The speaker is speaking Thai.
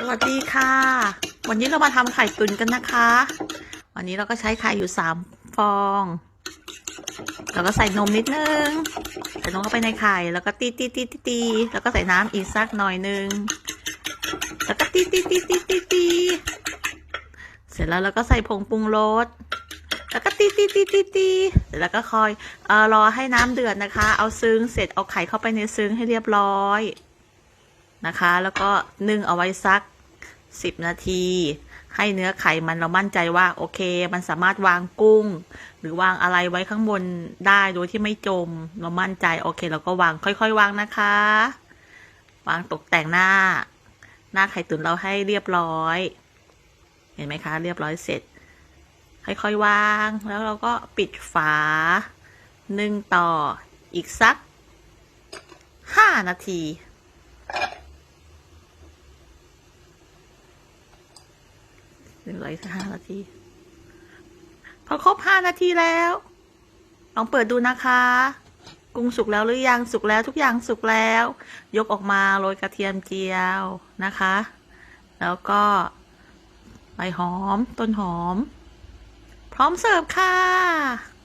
สวัสดีค่ะ วันนี้เรามาทำไข่ตุ๋นกันนะคะ วันนี้เราก็ใช้ไข่อยู่สามฟอง แล้วก็ใส่นมนิดนึง ใส่นมเข้าไปในไข่ แล้วก็ตีตีตีตีตีแล้วก็ใส่น้ำอีกสักหน่อยนึง แล้วก็ตีตีตีตีตีตีเสร็จแล้วเราก็ใส่ผงปรุงรส แล้วก็ตีตีตีตีตีเสร็จแล้วก็คอยอรอให้น้ำเดือดนะคะ เอาซึ้งเสร็จเอาไข่เข้าไปในซึ้งให้เรียบร้อย นะคะ แล้วก็นึ่งเอาไว้สัก 10 นาที ให้เนื้อไข่มันเรามั่นใจว่าโอเค มันสามารถวางกุ้ง หรือวางอะไรไว้ข้างบนได้โดยที่ไม่จม เรามั่นใจโอเคเราก็วางค่อยๆ วางนะคะ วางตกแต่งหน้า หน้าไข่ตุ๋นเราให้เรียบร้อย เห็นไหมคะ เรียบร้อยเสร็จ ค่อยๆวาง แล้วเราก็ปิดฝานึ่งต่ออีกสัก 5 นาที หนึ่งร้อยห้านาที พอครบห้านาทีแล้ว ลองเปิดดูนะคะ กุ้งสุกแล้วหรือยังสุกแล้วทุกอย่างสุกแล้ว ยกออกมาโรยกระเทียมเจียวนะคะ แล้วก็ใบหอมต้นหอม พร้อมเสิร์ฟค่ะ